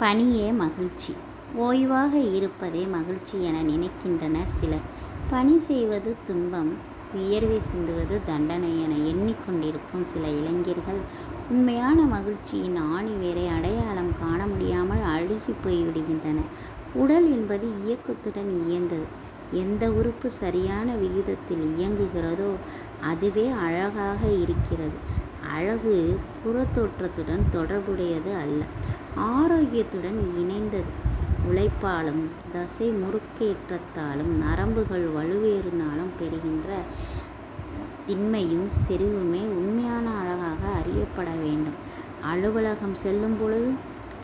பணியே மகிழ்ச்சி. ஓய்வாக இருப்பதே மகிழ்ச்சி என நினைக்கின்றனர் சிலர். பணி செய்வது துன்பம் வியர்வை சிந்துவது தண்டனை என எண்ணிக்கொண்டிருக்கும் சில இளைஞர்கள் உண்மையான மகிழ்ச்சியின் ஆணிவேரை அடையாளம் காண முடியாமல் அழுகி போய்விடுகின்றன உடல் என்பது இயக்கத்துடன் இயந்தது எந்த உறுப்பு சரியான விகிதத்தில் இயங்குகிறதோ அதுவே அழகாக இருக்கிறது. அழகு புறத்தோற்றத்துடன் தொடர்புடையது அல்ல. ஆரோக்கியத்துடன் இணைந்தது. உழைப்பாலும் தசை முறுக்கேற்றத்தாலும் நரம்புகள் வலுவேறினாலும் பெறுகின்ற திண்மையும் செறிவுமே உண்மையான அழகாக அறியப்பட வேண்டும். அலுவலகம் செல்லும் பொழுது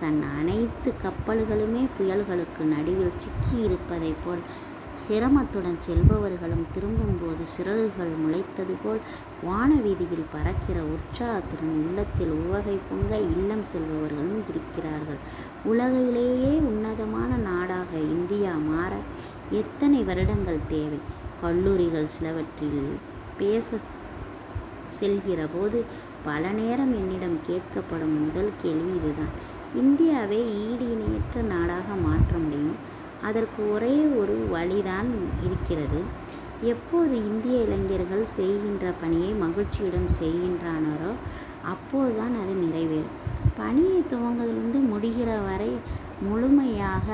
தன் அனைத்து கப்பல்களுமே புயல்களுக்கு நடுவில் சிக்கி இருப்பதைப் போல் சிரமத்துடன் செல்பவர்களும் திரும்பும்போது சிறகுகள் முளைத்தது போல் வானவீதியில் பறக்கிற உற்சாகத்துடன் உள்ளத்தில் உவகை பொங்க இல்லம் செல்பவர்களும் இருக்கிறார்கள். உலகிலேயே உன்னதமான நாடாக இந்தியா மாற எத்தனை வருடங்கள் தேவை? கல்லூரிகள் சிலவற்றில் பேச செல்கிற போது பல நேரம் என்னிடம் கேட்கப்படும் முதல் கேள்வி இதுதான். இந்தியாவை ஈடு இணையற்ற நாடாக மாற்ற முடியும்? அதற்கு ஒரே ஒரு வழிதான் இருக்கிறது. எப்போது இந்திய இளைஞர்கள் செய்கின்ற பணியை மகிழ்ச்சியுடன் செய்கின்றனரோ அப்போதுதான் அது நிறைவேறும். பணியை துவங்குவதிலிருந்து முடிகிற வரை முழுமையாக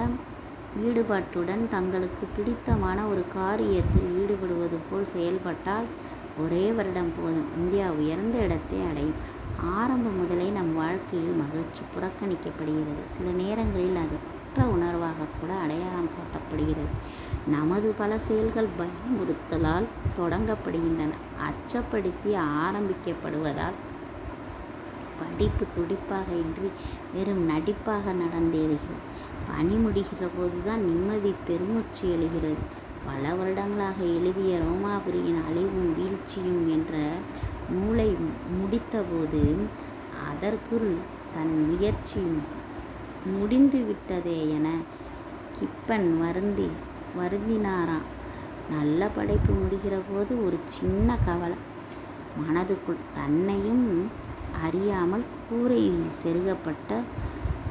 ஈடுபாட்டுடன் தங்களுக்கு பிடித்தமான ஒரு காரியத்தில் ஈடுபடுவது போல் செயல்பட்டால் ஒரே வருடம் போதும். இந்தியா உயர்ந்த இடத்தை அடையும். ஆரம்பம் முதலே நம் வாழ்க்கையில் மகிழ்ச்சி புறக்கணிக்கப்படுகிறது. சில நேரங்களில் அது குற்ற உணர்வாக கூட அடையாளம் காட்டப்படுகிறது. நமது பல செயல்கள் பயமுறுத்தலால் தொடங்கப்படுகின்றன. அச்சப்படுத்தி ஆரம்பிக்கப்படுவதால் படிப்பு துடிப்பாக இன்றி வெறும் நடிப்பாக நடந்தேறுகிறது. பணி முடிகிற போதுதான் நிம்மதி பெருமூச்சு எழுகிறது. பல வருடங்களாக எழுதிய ரோமாபுரியின் அழிவும் வீழ்ச்சியும் என்ற நூலை முடித்தபோது அதற்குள் தன் முயற்சியும் முடிந்து விட்டதே என கிப்பன் வருந்தி வருந்தினாராம். நல்ல படைப்பு முடிகிற போது ஒரு சின்ன கவலை. மனதுக்குள் தன்னையும் அறியாமல் கூரையில் செருகப்பட்ட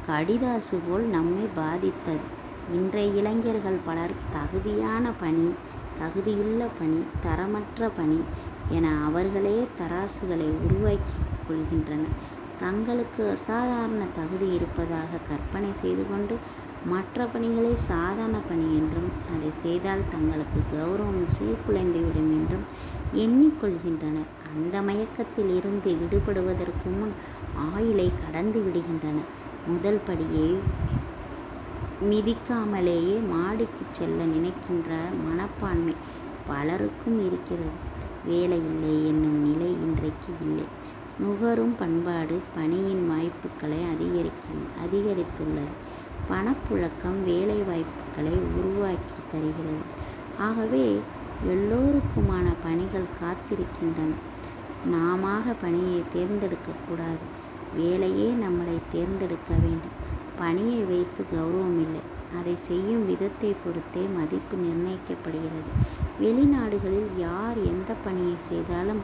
கடிதாசு போல் நம்மை பாதித்தது. இன்றைய இளைஞர்கள் பலர் தகுதியான பணி தகுதியுள்ள பணி தரமற்ற பணி என அவர்களே தராசுகளை உருவாக்கி கொள்கின்றனர். தங்களுக்கு அசாதாரண தகுதி இருப்பதாக கற்பனை செய்து கொண்டு மற்ற பணிகளை சாதாரண பணி என்றும் அதை செய்தால் தங்களுக்கு கௌரவம் சீர்குலைந்துவிடும் என்றும் எண்ணிக்கொள்கின்றனர். அந்த மயக்கத்தில் இருந்து விடுபடுவதற்கு முன் ஆயுளை கடந்து விடுகின்றனர். முதல் படியை மிதிக்காமலேயே மாடிக்கு செல்ல நினைக்கின்ற மனப்பான்மை பலருக்கும் இருக்கிறது. வேலை இல்லை என்னும் நிலை இன்றைக்கு இல்லை. நுகரும் பண்பாடு பணியின் வாய்ப்புகளை அதிகரிக்கும் அதிகரித்துள்ளது. பணப்புழக்கம் வேலை வாய்ப்புகளை உருவாக்கி தருகிறது. ஆகவே எல்லோருக்குமான பணிகள் காத்திருக்கின்றன. நாம பணியை தேர்ந்தெடுக்கக்கூடாது வேலையே நம்மளை தேர்ந்தெடுக்க வேண்டும். பணியை வைத்து கௌரவம் இல்லை. அதை செய்யும் விதத்தை பொறுத்தே மதிப்பு நிர்ணயிக்கப்படுகிறது. வெளிநாடுகளில் யார் எந்த பணியை செய்தாலும்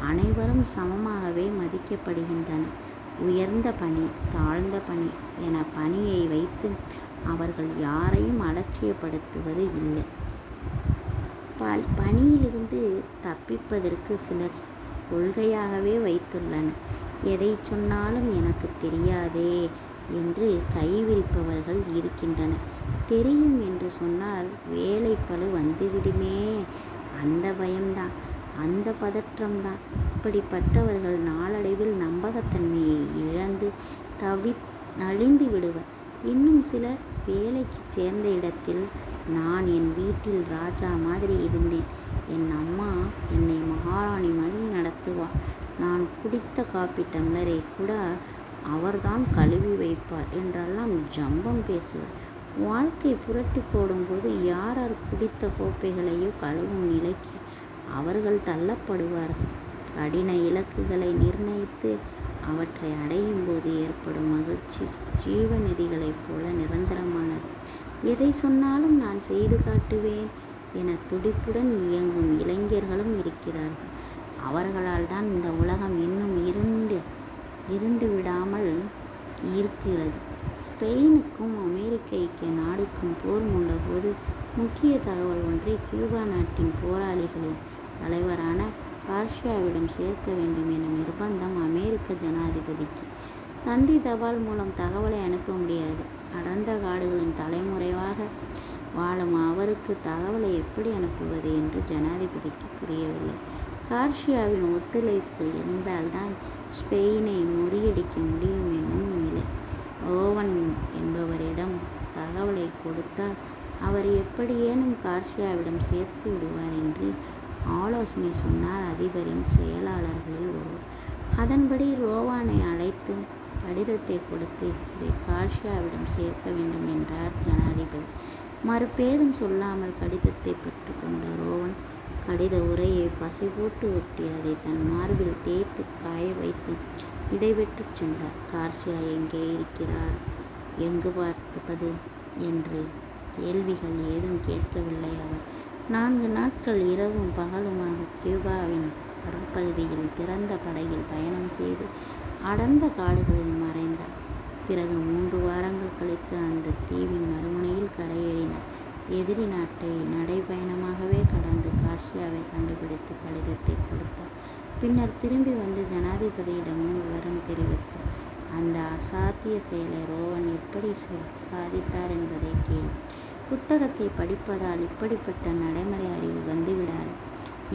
அனைவரும் சமமாகவே மதிக்கப்படுகின்றனர் உயர்ந்த பணி தாழ்ந்த பணி என பணியை வைத்து அவர்கள் யாரையும் அலட்சியப்படுத்துவது இல்லை. ப பணியிலிருந்து தப்பிப்பதற்கு சிலர் கொள்கையாகவே வைத்துள்ளனர். எதை சொன்னாலும் எனக்கு தெரியாதே என்று கைவிரிப்பவர்கள் இருக்கின்றனர். தெரியும் என்று சொன்னால் வேலை பளு வந்துவிடுமே. அந்த பயம்தான். அந்த பதற்றம்தான். இப்படிப்பட்டவர்கள் நாளடைவில் நம்பகத்தன்மையை இழந்து தவி நலிந்து விடுவர். இன்னும் சிலர் வேலைக்கு சேர்ந்த இடத்தில் நான் என் வீட்டில் ராஜா மாதிரி இருந்தேன். என் அம்மா என்னை மகாராணி மாதிரி நடத்துவா. நான் குடித்த காப்பி டம்ளரை கூட அவர்தான் கழுவி வைப்பார் என்றெல்லாம் ஜம்பம் பேசுவார். வாழ்க்கை புரட்டி போடும்போது யார் யார் குடித்த கோப்பைகளையோ கழுவும் நிலைக்கு அவர்கள் தள்ளப்படுவார்கள் கடின இலக்குகளை நிர்ணயித்து அவற்றை அடையும் போது ஏற்படும் மகிழ்ச்சி ஜீவநிதிகளைப் போல நிரந்தரமானது. எதை சொன்னாலும் நான் செய்து காட்டுவேன் என துடிப்புடன் இயங்கும் இளைஞர்களும் இருக்கிறார்கள். அவர்களால் தான் இந்த உலகம் இன்னும் இருண்டு இருண்டு விடாமல் இருக்கிறது. ஸ்பெயினுக்கும் அமெரிக்க ஐக்கிய நாடுக்கும் போர் மூண்டபோது முக்கிய தகவல் ஒன்றை கியூபா நாட்டின் போராளிகளின் தலைவரான கார்ஷியாவிடம் சேர்க்க வேண்டும் என நிர்பந்தம் அமெரிக்க ஜனாதிபதிக்கு. தந்தி தபால் மூலம் தகவலை அனுப்ப முடியாது. அடர்ந்த காடுகளின் தலைமுறைவாக வாழும் அவருக்கு தகவலை எப்படி அனுப்புவது என்று ஜனாதிபதிக்கு புரியவில்லை. கார்ஷியாவின் ஒத்துழைப்பு இருந்தால்தான் ஸ்பெயினை முறிய முடியும் என்னும் நிலை ஓவன் என்பவரிடம் தகவலை கொடுத்தால் அவர் கார்ஷியாவிடம் சேர்த்து விடுவார் என்று ஆலோசனை சொன்னார் அதிபரின் செயலாளர்களில் ஒருவர். அதன்படி ரோவானை அழைத்து கடிதத்தை கொடுத்து இதை கார்ஷியாவிடம் சேர்க்க வேண்டும் என்றார் ஜனாதிபதி. மறுபேதும் சொல்லாமல் கடிதத்தை பெற்றுக்கொண்ட ரோவன் கடித உரையை பசை போட்டு ஒட்டி அதை தன் மார்பில் தேய்த்து காய வைத்து இடைபெற்றுச் சென்றார். கார்ஷியா எங்கே இருக்கிறார்? எங்கு பார்த்துப்பது? என்று கேள்விகள் ஏதும் கேட்கவில்லை அவர். நான்கு நாட்கள் இரவும் பகலுமாக கியூபாவின் கடற்பகுதியில் திறந்த படகில் பயணம் செய்து அடர்ந்த காடுகளில் மறைந்தார். பிறகு மூன்று வாரங்கள் கழித்து அந்த தீவின் மறுமுனையில் கரையேறினார். எதிரி நாட்டை நடைபயணமாகவே கடந்து கார்ஷியாவை கண்டுபிடித்து கடிதத்தை கொடுத்தார். பின்னர் திரும்பி வந்து ஜனாதிபதியிடமும் விவரம் தெரிவித்தார். அந்த அசாத்திய செயலை ரோவன் எப்படி சாதித்தார் என்பதை கேள்வி புத்தகத்தை படிப்பதால் இப்படிப்பட்ட நடைமுறை அறிவு வந்துவிடாது.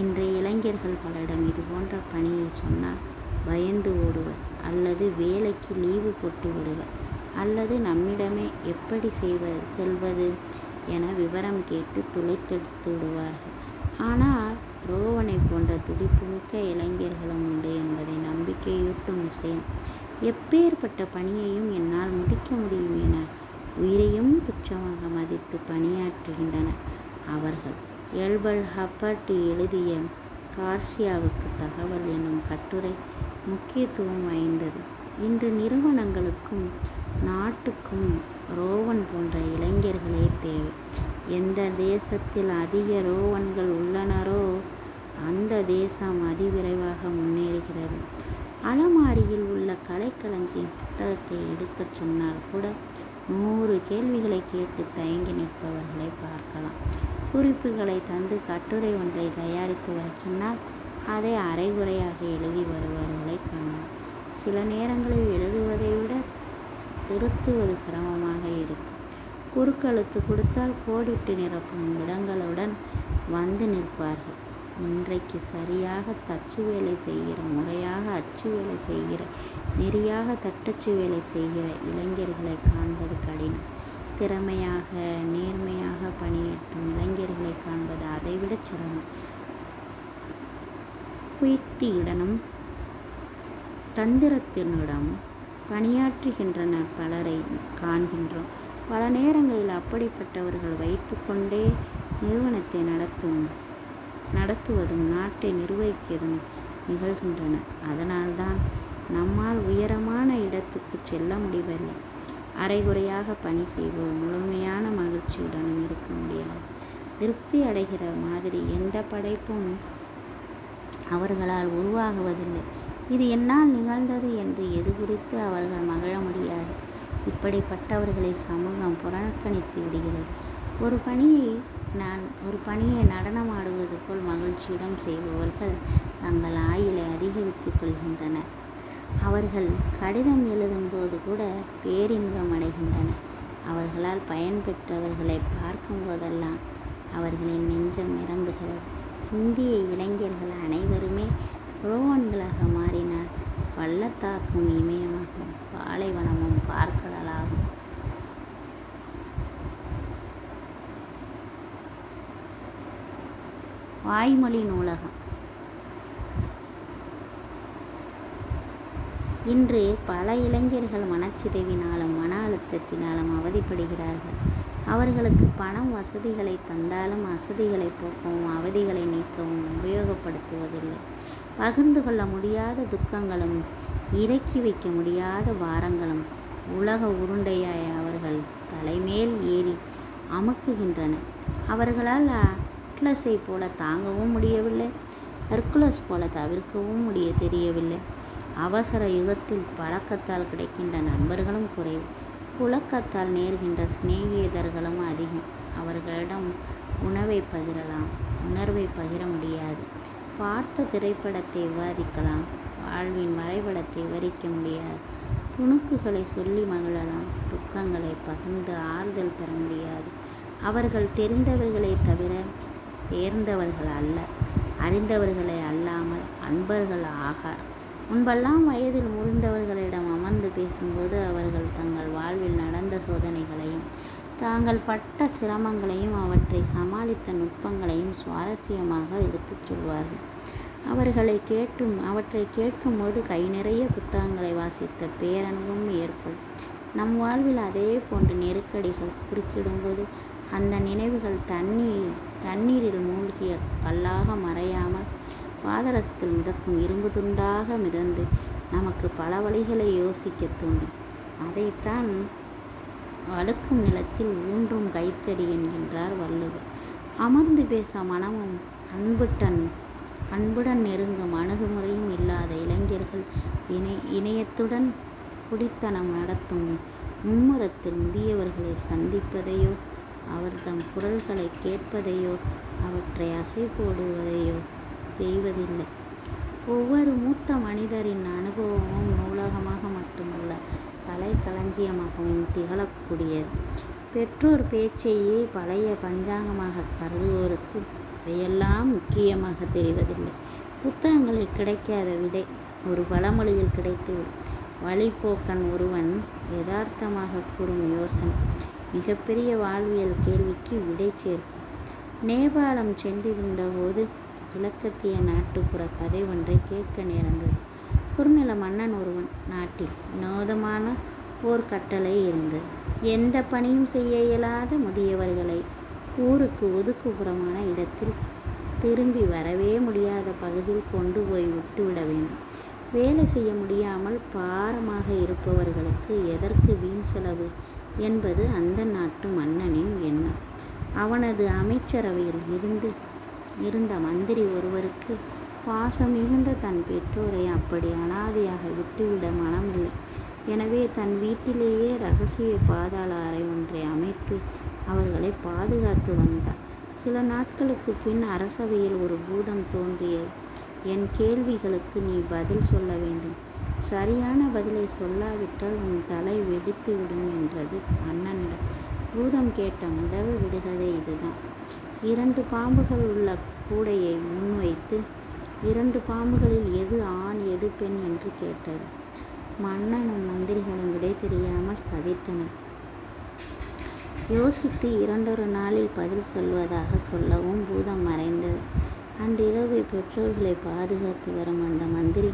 இன்றைய இளைஞர்கள் பலரிடம் இது போன்ற பணியை சொன்னால் பயந்து ஓடுவர் அல்லது வேலைக்கு லீவு போட்டு விடுவர் அல்லது நம்மிடமே எப்படி செய்வது செல்வது என விவரம் கேட்டு துளைத்தெடுத்து விடுவார்கள். ஆனால் ரோவனை போன்ற துடிப்புமிக்க இளைஞர்களும் உண்டு என்பதை நம்பிக்கையூட்டும் விஷயம். எப்பேற்பட்ட பணியையும் என்னால் முடிக்க முடியும் என உயிரையும் துச்சமாக மதித்து பணியாற்றுகின்றனர் அவர்கள். எல்பல் ஹப்பர்ட் எழுதிய கார்சியாவுக்கு தகவல் என்னும் கட்டுரை முக்கியத்துவம் வாய்ந்தது. இன்று நிறுவனங்களுக்கும் நாட்டுக்கும் ரோவன் போன்ற இளைஞர்களே தேவை. எந்த தேசத்தில் அதிக ரோவன்கள் உள்ளனரோ அந்த தேசம் அதிவிரைவாக முன்னேறுகிறது. அலமாரியில் உள்ள கலைக்களஞ்சியின் புத்தகத்தை எடுக்கச் சொன்னால் கூட நூறு கேள்விகளை கேட்டு தயங்கி நிற்பவர்களை பார்க்கலாம். குறிப்புகளை தந்து கட்டுரை ஒன்றை தயாரித்து வர சொன்னால் அதை அரைகுறையாக எழுதி வருபவர்களை காணலாம். சில நேரங்களில் எழுதுவதை விட திருத்துவது சிரமமாக இருக்கும். குறுக்கழுத்து கொடுத்தால் கோடிட்டு நிரப்பும் இடங்களுடன் வந்து நிற்பார்கள். இன்றைக்கு சரியாக தச்சு வேலை செய்கிற முறையாக அச்சு வேலை செய்கிற நெறியாக தட்டச்சு வேலை செய்கிற இளைஞர்களை காண்பது கடினம். திறமையாக நேர்மையாக பணியாற்றும் இளைஞர்களை காண்பது அதைவிட சிரமம். குயிட்டியுடனும் தந்திரத்தினிடம் பணியாற்றுகின்றனர் பலரை காண்கின்றோம். பல நேரங்களில் அப்படிப்பட்டவர்கள் வைத்துக்கொண்டே நிறுவனத்தை நடத்தும் நடத்துவதும் நாட்டை நிர்வகிக்கதும் நிகழ்கின்றன. அதனால்தான் நம்மால் உயரமான இடத்துக்கு செல்ல முடியவில்லை அரைகுறையாக பணி செய்வோம். முழுமையான மகிழ்ச்சியுடனும் இருக்க முடியாது. திருப்தி அடைகிற மாதிரி எந்த படைப்பும் அவர்களால் உருவாகுவதில்லை. இது என்னால் நிகழ்ந்தது என்று எது குறித்து அவர்கள் மகிழ முடியாது. இப்படிப்பட்டவர்களை சமூகம் புறக்கணித்து விடுகிறது. ஒரு பணியை நான் ஒரு பணியை நடனமாடுவது போல் மகிழ்ச்சியுடன் செய்பவர்கள் தங்கள் ஆயுளை அதிகரித்துக் கொள்கின்றனர். அவர்கள் கடிதம் எழுதும்போது கூட பேரின்பம் அடைகின்றனர் அவர்களால் பயன்பெற்றவர்களை பார்க்கும் போதெல்லாம் அவர்களின் நெஞ்சம் நிரம்புகிறது. இந்திய இளைஞர்கள் அனைவருமே ரோவன்களாக மாறினால் பள்ளத்தாக்கும் இமயமாகும் பாலைவனமும் பார்க்கடலாகும். வாய்மொழி நூலகம் இன்று பல இளைஞர்கள் மனச்சிதைவினாலும் மன அழுத்தத்தினாலும் அவதிப்படுகிறார்கள். அவர்களுக்கு பணம் வசதிகளை தந்தாலும் வசதிகளை போக்கவும் அவதிகளை நீக்கவும் உபயோகப்படுத்துவதில்லை. பகிர்ந்து கொள்ள முடியாத துக்கங்களும் இறக்கி வைக்க முடியாத வாரங்களும் உலக உருண்டையாய் அவர்கள் தலைமேல் ஏறி அமுக்குகின்றன. அவர்களால் அட்லஸை போல தாங்கவும் முடியவில்லை ஹெர்குலஸ் போல தவிர்க்கவும் முடிய தெரியவில்லை. அவசர யுகத்தில் பழக்கத்தால் கிடைக்கின்ற நண்பர்களும் குறைவு. புழக்கத்தால் நேர்கின்ற சிநேகிதர்களும் அதிகம். அவர்களிடம் உணவை பகிரலாம். உணர்வை பகிர முடியாது. பார்த்த திரைப்படத்தை விவாதிக்கலாம். வாழ்வின் வரைபடத்தை விவரிக்க முடியாது. துணுக்குகளை சொல்லி மகிழலாம். துக்கங்களை பகிர்ந்து ஆறுதல் பெற முடியாது. அவர்கள் தெரிந்தவர்களை தவிர தேர்ந்தவர்கள் அல்ல. அறிந்தவர்களை அல்லாமல் அன்பர்கள் ஆகார் முன்பெல்லாம் வயதில் முதிர்ந்தவர்களிடம் அமர்ந்து பேசும்போது அவர்கள் தங்கள் வாழ்வில் நடந்த சோதனைகளையும் தாங்கள் பட்ட சிரமங்களையும் அவற்றை சமாளித்த நுட்பங்களையும் சுவாரஸ்யமாக எடுத்துச் சொல்வார்கள். அவர்களை கேட்டும் அவற்றை கேட்கும்போது கை நிறைய புத்தகங்களை வாசித்த பேரன்பும் ஏற்படும். நம் வாழ்வில் அதே போன்ற நெருக்கடிகள் குறுக்கிடும்போது அந்த நினைவுகள் தண்ணீர் தண்ணீரில் மூழ்கிய கல்லாக மறையாமல் பாதரசத்தில் மிதக்கும் இரும்பு துண்டாக மிதந்து நமக்கு பல வழிகளை யோசிக்க தூண்டும் அதைத்தான் வழுக்கும் நிலத்தில் ஊன்றும் கைத்தடி என்கின்றார் வள்ளுவர். அமர்ந்து பேச மனமும் அன்புடன் அன்புடன் நெருங்கும் அணுகுமுறையும் இல்லாத இளைஞர்கள் இணை இணையத்துடன் குடித்தனம் நடத்தும் மும்முரத்தில் முதியவர்களை சந்திப்பதையோ அவர்தம் குரல்களை கேட்பதையோ அவற்றை அசை போடுவதையோ செய்வதில்லை. ஒவ்வொரு மூத்த மனிதரின் அனுபவமும் நூலகமாக மட்டுமல்ல கலை களஞ்சியமாகவும் திகழக்கூடியது. பெற்றோர் பேச்சையே பழைய பஞ்சாங்கமாக கருதுவோருக்கு இவையெல்லாம் முக்கியமாக தெரிவதில்லை. புத்தகங்களில் கிடைக்காத விடை ஒரு பழமொழியில் கிடைத்துவிடும். வழிபோக்கன் ஒருவன் யதார்த்தமாக கூறும் யோசனை மிகப்பெரிய வாழ்வியல் கேள்விக்கு விடை சேர்க்கும். நேபாளம் சென்றிருந்தபோது கிழக்கத்திய நாட்டுப்புற கதை ஒன்றை கேட்க நேர்ந்தது. குறுநில மன்னன் ஒருவன் நாட்டில் வினோதமான ஓர் கட்டளை இருந்தது. எந்த பணியும் செய்ய இயலாத முதியவர்களை ஊருக்கு ஒதுக்குப்புறமான இடத்தில் திரும்பி வரவே முடியாத பகுதியில் கொண்டு போய் விட்டுவிட வேண்டும். வேலை செய்ய முடியாமல் பாரமாக இருப்பவர்களுக்கு எதற்கு வீண் செலவு என்பது அந்த நாட்டு மன்னனின் எண்ணம். அவனது அமைச்சரவையில் இருந்து இருந்த மந்திரி ஒருவருக்கு பாசம் மிகுந்த தன் பெற்றோரை அப்படி அனாதையாக விட்டுவிட மனமில்லை. எனவே தன் வீட்டிலேயே ரகசிய பாதாள அறை ஒன்றை அமைத்து அவர்களை பாதுகாத்து வந்தார். சில நாட்களுக்கு பின் அரசவையில் ஒரு பூதம் தோன்றியது. என் கேள்விகளுக்கு நீ பதில் சொல்ல வேண்டும். சரியான பதிலை சொல்லாவிட்டால் உன் தலை வெடித்து விடும் என்றது மன்னனிடம் பூதம் கேட்ட முதல் விடுகதை இதுதான். இரண்டு பாம்புகள் உள்ள கூடையை முன்வைத்து இரண்டு பாம்புகளில் எது ஆண் எது பெண் என்று கேட்டது. மன்னனும் மந்திரிகளும் விடை தெரியாமல் சதித்தனர் யோசித்து இரண்டொரு நாளில் பதில் சொல்வதாக சொல்லவும் பூதம் மறைந்தது. அன்றிரவு பெற்றோர்களை பாதுகாத்து வரும் அந்த மந்திரி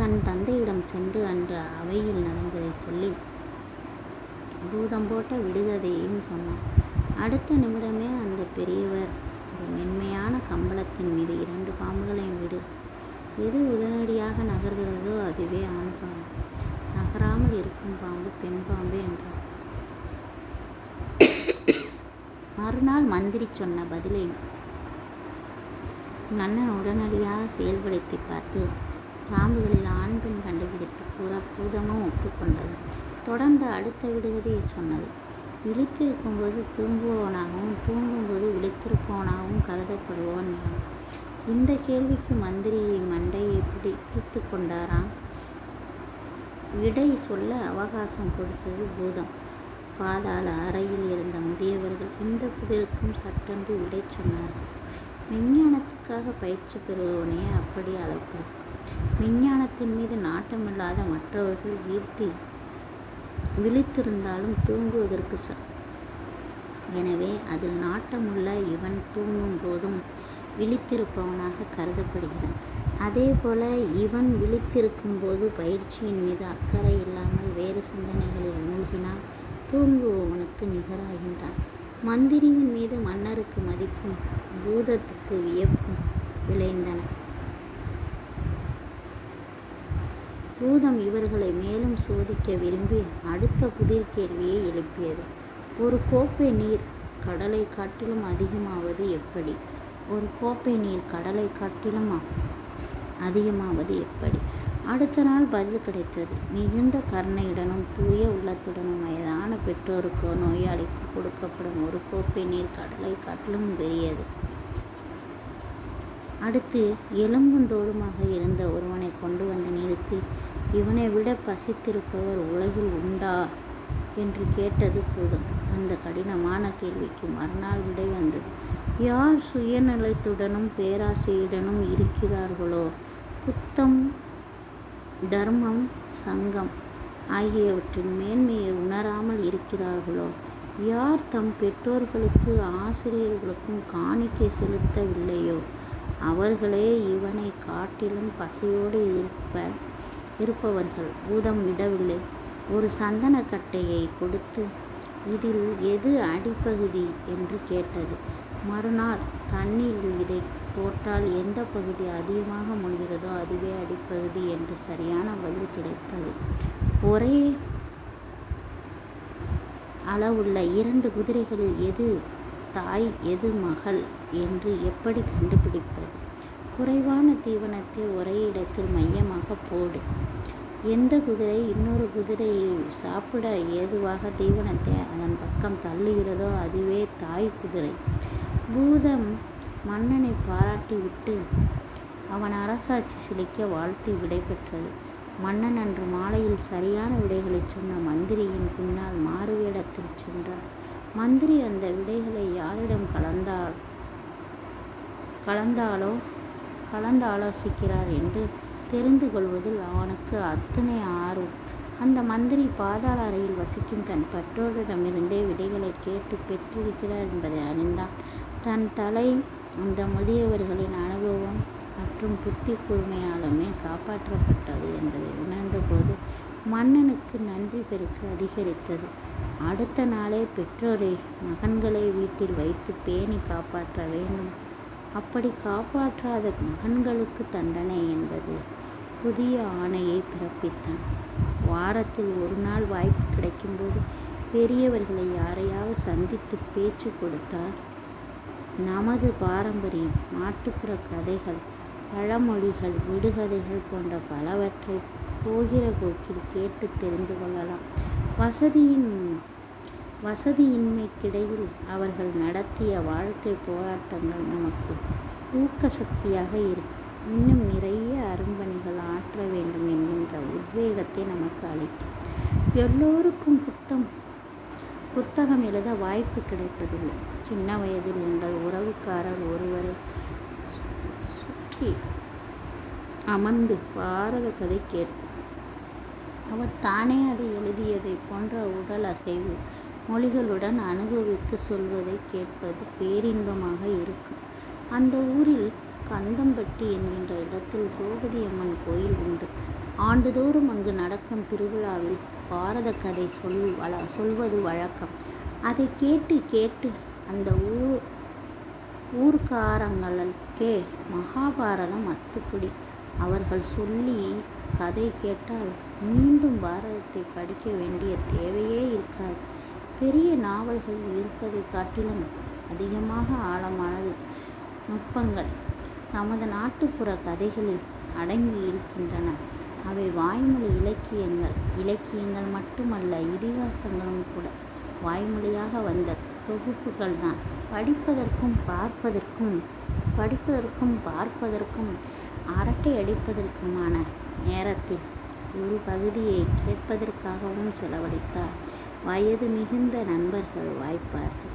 தன் தந்தையிடம் சென்று அன்று அவையில் நடந்ததை சொல்லி பூதம் போட்ட விடுகதையையும் சொன்னான். அடுத்த நிமிடமே அந்த பெரியவர் ஒரு மென்மையான கம்பளத்தின் மீது இரண்டு பாம்புகளையும் விடு. எது உடனடியாக நகர்கிறதோ அதுவே ஆண் பாம்பு. நகராமல் இருக்கும் பாம்பு பெண் பாம்பு என்றார் மறுநாள் மந்திரி சொன்ன பதிலை மன்னன் உடனடியாக செயல்படுத்தி பார்த்து பாம்புகளில் ஆண் பெண் கண்டுபிடித்து கூற பூதமும் ஒப்புக்கொண்டது. தொடர்ந்து அடுத்த விடுகதையை சொன்னது. விழித்திருக்கும்போது தூங்குபவனாகவும் தூங்கும்போது விழித்திருப்பவனாகவும் கருதப்படுபவன் இந்த கேள்விக்கு மந்திரியை மண்டையை பிடி பிடித்து கொண்டாராம். விடை சொல்ல அவகாசம் கொடுத்தது பூதம். பாதாள அறையில் இருந்த முதியவர்கள் இந்த புதிருக்கும் சட்டென்று விடை சொன்னார்கள். விஞ்ஞானத்துக்காக பயிற்சி பெறுபவனே அப்படி அழைப்பார் விஞ்ஞானத்தின் மீது நாட்டமில்லாத மற்றவர்கள் வீழ்த்தி விழித்திருந்தாலும் தூங்குவதற்கு ச எனவே அதில் நாட்டமுள்ள இவன் தூங்கும் போதும் விழித்திருப்பவனாக கருதப்படுகிறான். அதே போல இவன் விழித்திருக்கும் போது பயிற்சியின் மீது அக்கறை இல்லாமல் வேறு சிந்தனைகளில் மூழ்கினால் தூங்குபவனுக்கு நிகராகின்றான். மந்திரியின் மீது மன்னருக்கு மதிப்பும் பூதத்துக்கு வியப்பும் விளைந்தன. பூதம் இவர்களை மேலும் சோதிக்க விரும்பி அடுத்த புதிர் கேள்வியை எழுப்பியது. ஒரு கோப்பை நீர் கடலை காட்டிலும் அதிகமாவது எப்படி? ஒரு கோப்பை நீர் கடலை காட்டிலும் அதிகமாவது எப்படி? அடுத்த நாள் பதில் கிடைத்தது. மிகுந்த கருணையுடனும் தூய உள்ளத்துடனும் வயதான பெற்றோருக்கோ நோயாளிக்கோ கொடுக்கப்படும் ஒரு கோப்பை நீர் கடலை காட்டிலும் பெரியது அடுத்து எலும்பும் தோளுமாக இருந்த ஒருவனை கொண்டு வந்து நிறுத்தி இவனை விட பசித்திருப்பவர் உலகில் உண்டா என்று கேட்டது போதும். அந்த கடினமான கேள்விக்கு மறுநாள் விடை வந்தது. யார் சுயநலத்துடனும் பேராசையுடனும் இருக்கிறார்களோ? புத்தம் தர்மம் சங்கம் ஆகியவற்றின் மேன்மையை உணராமல் இருக்கிறார்களோ? யார் தம் பெற்றோர்களுக்கு ஆசிரியர்களுக்கும் காணிக்கை செலுத்தவில்லையோ? அவர்களே இவனை காட்டிலும் பசியோடு இருப்ப இருப்பவர்கள் பூதம் விடவில்லை. ஒரு சந்தனக்கட்டையை கொடுத்து இதில் எது அடிப்பகுதி? என்று கேட்டது. மறுநாள் தண்ணீரில் இதை போட்டால் எந்த பகுதி அதிகமாக முடிகிறதோ அதுவே அடிப்பகுதி என்று சரியான பதில் கிடைத்தது. ஒரே அளவுள்ள இரண்டு குதிரைகளில் எது தாய் எது மகள் என்று எப்படி கண்டுபிடிப்பது? குறைவான தீவனத்தை ஒரே இடத்தில் மையமாக போடு. எந்த குதிரை இன்னொரு குதிரையை சாப்பிட ஏதுவாக தீவனத்தை அதன் பக்கம் தள்ளுகிறதோ அதுவே தாய் குதிரை. பூதம் மன்னனை பாராட்டிவிட்டு அவன் அரசாட்சி செழிக்க வாழ்த்தி விடைபெற்றது மன்னன் அன்று மாலையில் சரியான விடைகளை சொன்ன மந்திரியின் பின்னால் மாறுவேடத்தில் சென்றார் மந்திரி அந்த விடைகளை யாரிடம் கலந்தால் கலந்தாலோ கலந்தாலோசிக்கிறார் என்று தெரிந்து கொள்வதில் அவனுக்கு அத்தனை ஆர்வம். அந்த மந்திரி பாதாள அறையில் வசிக்கும் தன் பெற்றோரிடமிருந்தே விடைகளை கேட்டு பெற்றிருக்கிறார் என்பதை அறிந்தான். தன் தலை அந்த முதியவர்களின் அனுபவம் மற்றும் புத்தி கூர்மையாலுமே காப்பாற்றப்பட்டது என்பதை உணர்ந்தபோது மன்னனுக்கு நன்றி பெருக்க அதிகரித்தது. அடுத்த நாளே பெற்றோரை மகன்களை வீட்டில் வைத்து பேணி காப்பாற்ற வேண்டும். அப்படி காப்பாற்றாத மகன்களுக்கு தண்டனை என்பது புதிய ஆணையை பிறப்பித்தான் வாரத்தில் ஒரு நாள் வாய்ப்பு கிடைக்கும்போது பெரியவர்களை யாரையாவது சந்தித்து பேச்சு கொடுத்தால் நமது பாரம்பரியம் நாட்டுப்புற கதைகள் பழமொழிகள் விடுகதைகள் போன்ற பலவற்றை போகிற போக்கில் கேட்டு தெரிந்து கொள்ளலாம். வசதியின் வசதியின்மைக்கிடையில் அவர்கள் நடத்திய வாழ்க்கை போராட்டங்கள் நமக்கு ஊக்க சக்தியாக இருக்கும் இன்னும் நிறைய அரும்பணிகள் ஆற்ற வேண்டும் என்கின்ற உத்வேகத்தை நமக்கு அளிக்கும். எல்லோருக்கும் புத்தம் புத்தகம் எழுத வாய்ப்பு கிடைப்பதில்லை. சின்ன வயதில் எங்கள் உறவுக்காரர் ஒருவரை சுற்றி அமர்ந்து பாரத கதை கேட்போம். அவர் தானே அதை எழுதியதை போன்ற உடல் அசைவு மொழிகளுடன் அனுபவித்து சொல்வதை கேட்பது பேரின்பமாக இருக்கும். அந்த ஊரில் கந்தம்பட்டி என்கின்ற இடத்தில் திரௌபதி அம்மன் கோயில் உண்டு. ஆண்டுதோறும் அங்கு நடக்கும் திருவிழாவில் பாரத கதை சொல் வள சொல்வது வழக்கம். அதை கேட்டு கேட்டு அந்த ஊர் ஊர்க்காரங்களுக்கே மகாபாரதம் அத்துப்பிடி. அவர்கள் சொல்லி கதை கேட்டால் மீண்டும் பாரதத்தை படிக்க வேண்டிய தேவையே இருக்காது. பெரிய நாவல்கள் இருப்பதை காட்டிலும் அதிகமாக ஆழமானது. நுட்பங்கள் நமது நாட்டுப்புற கதைகளில் அடங்கி இருக்கின்றன. அவை வாய்மொழி இலக்கியங்கள் இலக்கியங்கள் மட்டுமல்ல இதிகாசங்களும் கூட வாய்மொழியாக வந்த தொகுப்புகள் தான் படிப்பதற்கும் பார்ப்பதற்கும் படிப்பதற்கும் பார்ப்பதற்கும் அரட்டை அடிப்பதற்குமான நேரத்தில் ஒரு பகுதியை கேட்பதற்காகவும் செலவழித்தார். வயது மிகுந்த நண்பர்கள் வாய்ப்பார்கள்.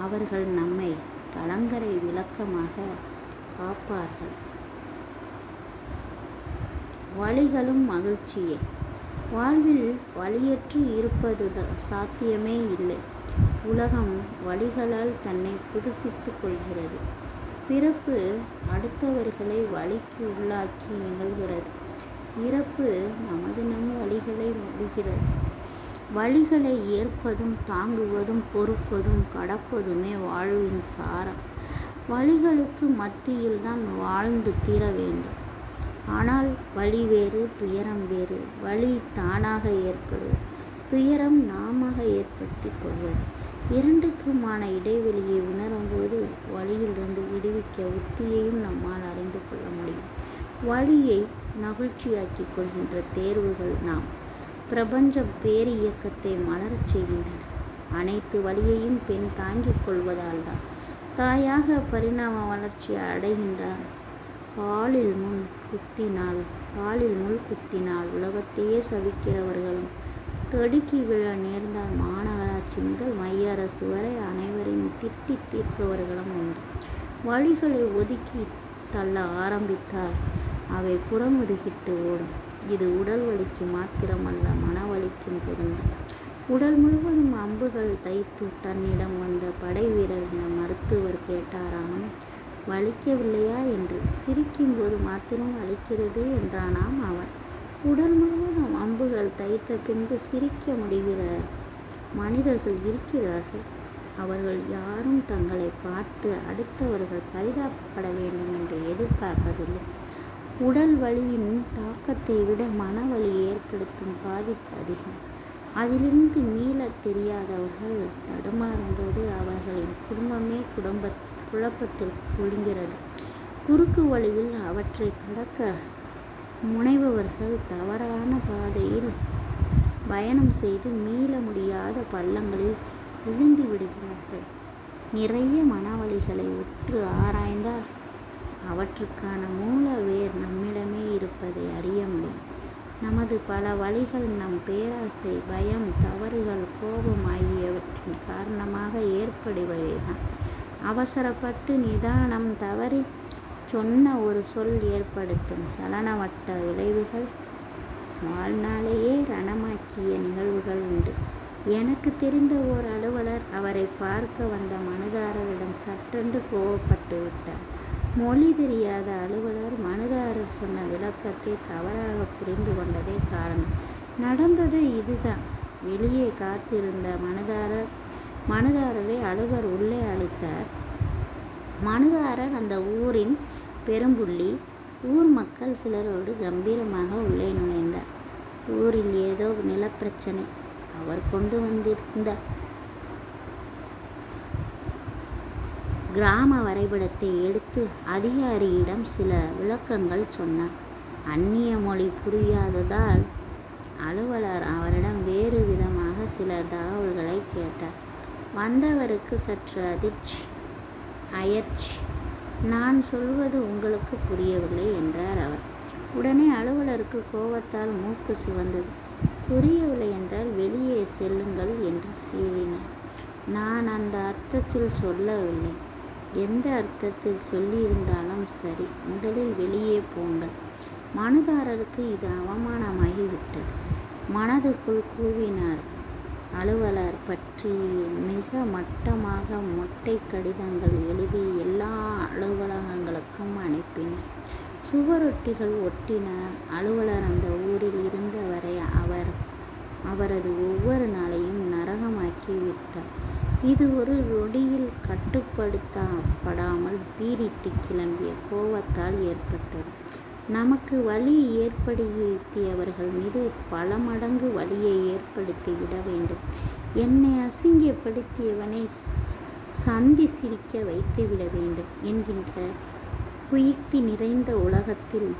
அவர்கள் நம்மை கலங்கரை விளக்கமாக காப்பார்கள். வழிகளும் மகிழ்ச்சியே. வாழ்வில் வழியற்று இருப்பது சாத்தியமே இல்லை. உலகம் வழிகளால் தன்னை புதுப்பித்துக் கொள்கிறது. பிறப்பு அடுத்தவர்களை வழிக்கு உள்ளாக்கி நிகழ்கிறது. இறப்பு நமது நம் வழிகளை முடிகிறது. வழிகளை ஏற்பதும் தாங்குவதும் பொறுப்பதும் கடப்பதுமே வாழ்வின் சாரம். வழிகளுக்கு மத்தியில் தான் வாழ்ந்து தீர வேண்டும். ஆனால் வழி வேறு துயரம் வேறு. வழி தானாக ஏற்படுவது துயரம் நாம ஏற்படுத்தி கொள்வது. இரண்டுக்குமான இடைவெளியை உணரும்போது வழியிலிருந்து விடுவிக்க உத்தியையும் நம்மால் அறிந்து கொள்ள முடியும். வழியை மகிழ்ச்சியாக்கிக் கொள்கின்ற தேர்வுகள் நாம் பிரபஞ்ச பேரியக்கத்தை மலரச் செய்கின்றன. அனைத்து வழியையும் பெண் தாங்கிக் கொள்வதால் தான் தாயாக பரிணாம வளர்ச்சி அடைகின்றார் காலில் முன் குத்தினால் காலில் முள் குத்தினால் உலகத்தையே சவிக்கிறவர்களும் தடுக்கி விழ நேர்ந்தால் மாநகராட்சி முதல் மைய அரசு வரை அனைவரையும் திட்டி தீர்ப்பவர்களும் உண்டு. வழிகளை ஒதுக்கி தள்ள ஆரம்பித்தால் அவை புறமுதுகிட்டு ஓடும். இது உடல் வலிக்கு மாத்திரமல்ல மன வலிக்கும் பொருந்தும் உடல் முழுவதும் அம்புகள் தைத்து தன்னிடம் வந்த படை வீரரிடம் மருத்துவர் கேட்டாராம். வலிக்கவில்லையா? என்று. சிரிக்கும்போது மாத்திரம் வலிக்கிறது என்றானாம் அவன். உடல் முழுவதும் அம்புகள் தைத்த பின்பு சிரிக்க முடிகிற மனிதர்கள் இருக்கிறார்கள். அவர்கள் யாரும் தங்களை பார்த்து அடுத்தவர்கள் பரிதாபப்பட வேண்டும் என்று எதிர்பார்ப்பதில்லை. உடல் வலியின் தாக்கத்தை விட மனவலி ஏற்படுத்தும் பாதிப்பு அதிகம். அதிலிருந்து மீளத் தெரியாதவர்கள் தடுமாறும்போது அவர்களின் குடும்பமே குடும்ப குழப்பத்தில் ஒழுங்கிறது குறுக்கு வழியில் அவற்றை கடக்க முனைபவர்கள் தவறான பாதையில் பயணம் செய்து மீள முடியாத பள்ளங்களில் விழுந்து விடுகிறார்கள். நிறைய மனவழிகளை உற்று ஆராய்ந்தால் அவற்றுக்கான மூல வேர் நம்மிடமே இருப்பதை அறிய முடியும். நமது பல வழிகள் நம் பேராசை பயம் தவறுகள் கோபம் ஆகியவற்றின் காரணமாக ஏற்படுபவைதான். அவசரப்பட்டு நிதானம் தவறி சொன்ன ஒரு சொல் ஏற்படுத்தும் சலனவட்ட விளைவுகள் வாழ்நாளையே ரணமாக்கிய நிகழ்வுகள் உண்டு. எனக்கு தெரிந்த ஓர் அலுவலர் அவரை பார்க்க வந்த மனுதாரரிடம் சட்டென்று கோவப்பட்டு விட்டார். மொழி தெரியாத அலுவலர் மனுதாரர் சொன்ன விளக்கத்தை தவறாக புரிந்து கொண்டதே காரணம். நடந்தது இதுதான். வெளியே காத்திருந்த மனுதாரர் மனுதாரரை அலுவலர் உள்ளே அழைத்தார். மனுதாரர் அந்த ஊரின் பெரும்புள்ளி. ஊர் மக்கள் சிலரோடு கம்பீரமாக உள்ளே நுழைந்தார். ஊரில் ஏதோ நிலப்பிரச்சனை. அவர் கொண்டு வந்திருந்தார். கிராம வரைபடத்தை எடுத்து அதிகாரியிடம் சில விளக்கங்கள் சொன்னார். அந்நிய மொழி புரியாததால் அலுவலர் அவரிடம் வேறு விதமாக சில தகவல்களை கேட்டார். வந்தவருக்கு சற்று அதிர்ச்சி அயர்ச்சி நான் சொல்வது உங்களுக்கு புரியவில்லை என்றார் அவர். உடனே அலுவலருக்கு கோபத்தால் மூக்கு சிவந்தது. புரியவில்லை என்றால் வெளியே செல்லுங்கள் என்று சீறினார். நான் அந்த அர்த்தத்தில் சொல்லவில்லை. எந்த அர்த்தத்தில் சொல்லியிருந்தாலும் சரி முதலில் வெளியே போங்கள். மனுதாரருக்கு இது அவமானமாகிவிட்டது மனதுக்குள் கூவினார். அலுவலர் பற்றி மிக மட்டமாக மொட்டை கடிதங்கள் எழுதி எல்லா அலுவலகங்களுக்கும் அனுப்பினார். சுவரொட்டிகள் ஒட்டின அலுவலர் அந்த ஊரில் இருந்தவரை அவர் அவரது ஒவ்வொரு நாளையும் நரகமாக்கி விட்டார். இது ஒரு நொடியில் கட்டுப்படுத்தப்படாமல் பீரிட்டு கிளம்பிய கோபத்தால் ஏற்பட்டது. நமக்கு வலி ஏற்படுத்தியவர்கள் மீது பல மடங்கு வலியை ஏற்படுத்தி விட வேண்டும். என்னை அசிங்கப்படுத்தியவனை சந்தி சிரிக்க வைத்து விட வேண்டும் என்கின்ற குயுக்தி நிறைந்த உலகத்தில்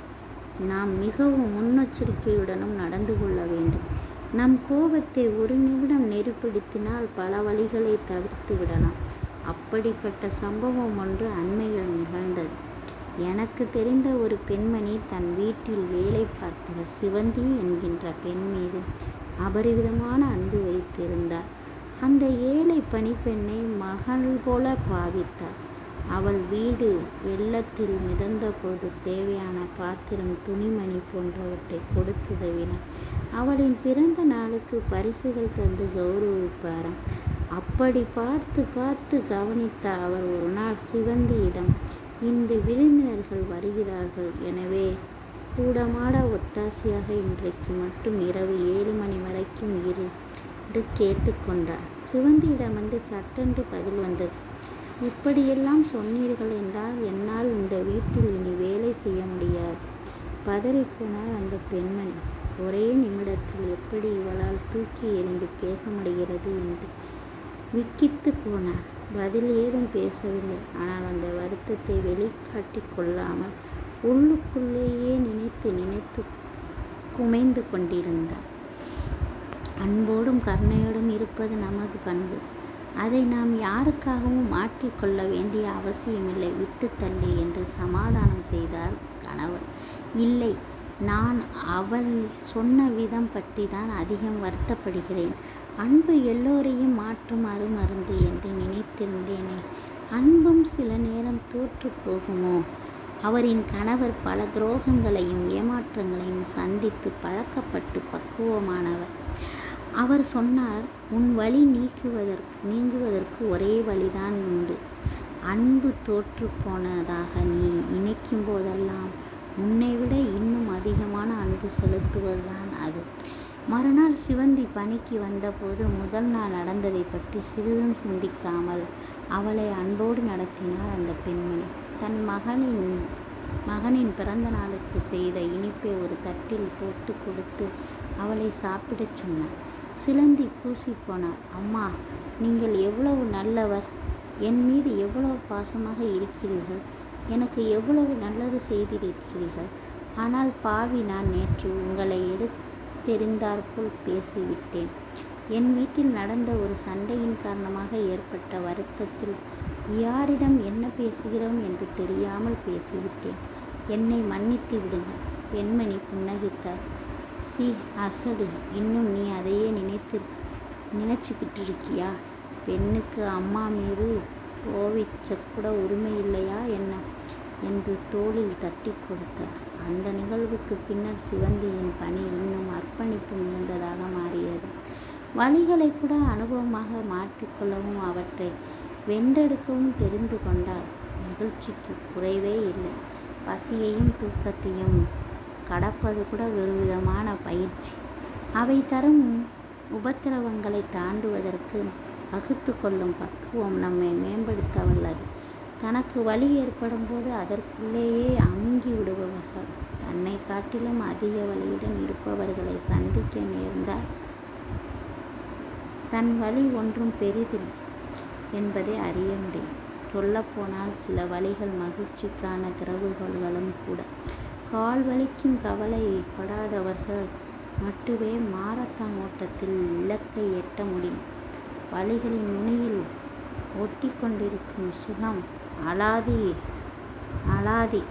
நாம் மிகவும் முன்னெச்சரிக்கையுடனும் நடந்து கொள்ள வேண்டும். நம் கோபத்தை ஒரு நிமிடம் நெருப்படுத்தினால் பல வழிகளை தவிர்த்து விடலாம். அப்படிப்பட்ட சம்பவம் ஒன்று அண்மையில் நிகழ்ந்தது. எனக்கு தெரிந்த ஒரு பெண்மணி தன் வீட்டில் வேலை பார்க்கிற சிவந்தி என்கின்ற பெண் மீது அபரிவிதமான அன்பு வைத்திருந்தார். அந்த ஏழை பணிப்பெண்ணை மகள் போல பாவித்தார். அவள் வீடு வெள்ளத்தில் மிதந்தபோது தேவையான பாத்திரம் துணிமணி போன்றவற்றை கொடுத்து உதவினார் அவளின் பிறந்த நாளுக்கு பரிசுகள் தந்து கௌரவிப்பாராம். அப்படி பார்த்து பார்த்து கவனித்த அவர் ஒரு நாள் சிவந்தியிடம் இன்று விருந்தினர்கள் வருகிறார்கள். எனவே கூடமாட ஒத்தாசையாக இன்றைக்கு மட்டும் இரவு ஏழு மணி வரைக்கும் இரு என்று கேட்டுக்கொண்டார். சிவந்தியிடம் வந்து சட்டென்று பதில் வந்தது. இப்படியெல்லாம் சொன்னீர்கள் என்றால் என்னால் இந்த வீட்டில் இனி வேலை செய்ய முடியாது. பதறிப்போனார் அந்த பெண்மணி. ஒரே நிமிடத்தில் எப்படி இவளால் தூக்கி எறிந்து பேச முடிகிறது என்று விக்கித்து போனார் பதில் ஏதும் பேசவில்லை. ஆனால் அந்த வருத்தத்தை வெளிக்காட்டி கொள்ளாமல் உள்ளுக்குள்ளேயே நினைத்து நினைத்து குமைந்து கொண்டிருந்தார் அன்போடும் கருணையோடும் இருப்பது நமது பண்பு. அதை நாம் யாருக்காகவும் மாற்றிக்கொள்ள வேண்டிய அவசியமில்லை. விட்டு தள்ளி என்று சமாதானம் செய்தார் கணவர். இல்லை நான் அவள் சொன்ன விதம் பற்றி தான் அதிகம் வருத்தப்படுகிறேன். அன்பு எல்லோரையும் மாற்றும் அருமருந்து என்று நினைத்திருந்தேனே. அன்பும் சில நேரம் தோற்று போகுமோ? அவரின் கணவர் பல துரோகங்களையும் ஏமாற்றங்களையும் சந்தித்து பழக்கப்பட்டு பக்குவமானவர். அவர் சொன்னார் உன் வழி நீக்குவதற்கு நீங்குவதற்கு ஒரே வழிதான் உண்டு. அன்பு தோற்று போனதாக நீ நினைக்கும் போதெல்லாம் உன்னை விட இன்னும் அதிகமான அன்பு செலுத்துவதுதான் அது. மறுநாள் சிவந்தி பணிக்கு வந்தபோது முதல் நாள் நடந்ததை பற்றி சிறிதும் சிந்திக்காமல் அவளை அன்போடு நடத்தினார் அந்த பெண்மணி. தன் மகனின் மகனின் பிறந்த நாளுக்கு செய்த இனிப்பை ஒரு தட்டில் போட்டு கொடுத்து அவளை சாப்பிடச் சொன்னார். சிலந்தி கூசி போனார். அம்மா நீங்கள் எவ்வளவு நல்லவர். என் மீது எவ்வளவு பாசமாக இருக்கிறீர்கள். எனக்கு எவ்வளவு நல்லது செய்திருக்கிறீர்கள். ஆனால் பாவி நான் நேற்று உங்களை எடுத்தெறிந்தாற்போல் பேசிவிட்டேன். என் வீட்டில் நடந்த ஒரு சண்டையின் காரணமாக ஏற்பட்ட வருத்தத்தில் யாரிடம் என்ன பேசுகிறோம் என்று தெரியாமல் பேசிவிட்டேன். என்னை மன்னித்து விடுங்கள். பெண்மணி புன்னகித்தார். சி அசடு இன்னும் நீ அதையே நினைத்து நினச்சிக்கிட்டு இருக்கியா பெண்ணுக்கு அம்மா மீது கோவிச்ச கூட உரிமை இல்லையா என்ன? என்று தோளில் தட்டி கொடுத்த. அந்த நிகழ்வுக்கு பின்னர் சிவந்தியின் பணி இன்னும் அர்ப்பணிப்பு மிகுந்ததாக மாறியது. வழிகளை கூட அனுபவமாக மாற்றிக்கொள்ளவும் அவற்றை வென்றெடுக்கவும் தெரிந்து கொண்டால் மகிழ்ச்சிக்கு குறைவே இல்லை. பசியையும் தூக்கத்தையும் கடப்பது கூட ஒரு விதமான பயிற்சி. அவை தரும் உபத்திரவங்களை தாண்டுவதற்கு வகுத்து கொள்ளும் பக்குவம் நம்மை மேம்படுத்த வல்லது தனக்கு வலி ஏற்படும் போது அதற்குள்ளேயே அமுங்கி விடுபவர்கள் தன்னை காட்டிலும் அதிக வலியுடன் இருப்பவர்களை சந்திக்க நேர்ந்தால் தன் வழி ஒன்றும் பெரிதில்லை என்பதை அறிய முடியும். சொல்லப்போனால் சில வழிகள் மகிழ்ச்சிக்கான திறவுகோள்களும் கூட. கால் வலிக்கும் கவலைப்படாதவர்கள் மட்டுமே மாரத்தான் ஓட்டத்தில் இலக்கை எட்ட முடியும். வழிகளின் நுனியில் ஒட்டி கொண்டிருக்கும் சுகம் அலாதி அலாதி.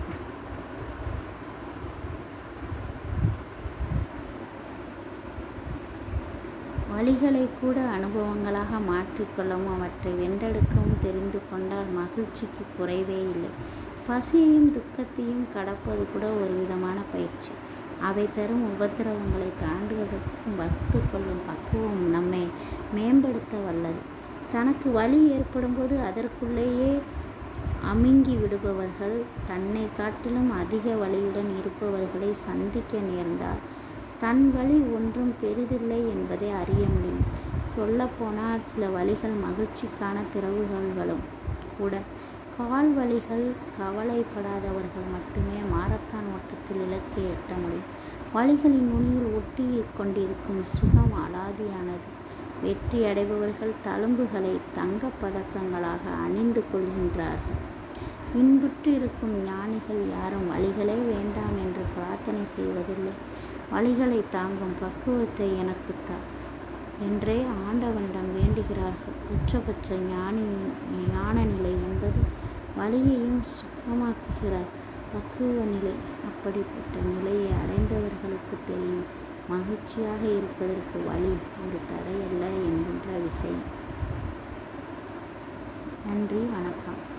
வழிகளை கூட அனுபவங்களாக மாற்றிக்கொள்ளவும் அவற்றை வென்றெடுக்கவும் தெரிந்து கொண்டால் மகிழ்ச்சிக்கு குறைவே இல்லை. பசியையும் துக்கத்தையும் கடப்பது கூட ஒரு விதமான பயிற்சி. அவை தரும் உபத்திரவங்களை தாண்டுவதற்கும் வகுத்து கொள்ளும் பக்குவம் நம்மை மேம்படுத்த வல்லது. தனக்கு வலி ஏற்படும்போது அதற்குள்ளேயே அமுங்கி விடுபவர்கள் தன்னை காட்டிலும் அதிக வலியுடன் இருப்பவர்களை சந்திக்க நேர்ந்தால் தன் வழி ஒன்றும் பெரிதில்லை என்பதை அறிய முடியும். சொல்லப்போனால் சில வழிகள் மகிழ்ச்சிக்கான திறவுகள்களும் கூட கால் வழிகள் கவலைப்படாதவர்கள் மட்டுமே மாரத்தான் ஓட்டத்தில் இலக்கை எட்ட முடியும். வழிகளின் நுனியில் ஒட்டி கொண்டிருக்கும் சுகம் அலாதியானது. வெற்றி அடைபவர்கள் தழும்புகளை தங்க பதக்கங்களாக அணிந்து கொள்கின்றார்கள். இன்புற்று இருக்கும் ஞானிகள் யாரும் வழிகளே வேண்டாம் என்று பிரார்த்தனை செய்வதில்லை. வழிகளை தாங்கும் பக்குவத்தை எனக்கு தா என்றே ஆண்டவனிடம் வேண்டுகிறார்கள். உச்சபட்ச ஞானி ஞான நிலை என்பது வழியையும் சுகமாக்குகிறார். பக்குவ நிலை அப்படிப்பட்ட நிலையை அடைந்தவர்களுக்கு தெரியும். மகிழ்ச்சியாக இருப்பதற்கு வழி ஒரு தடையல்ல என்கின்ற விஷயம் நன்றி வணக்கம்.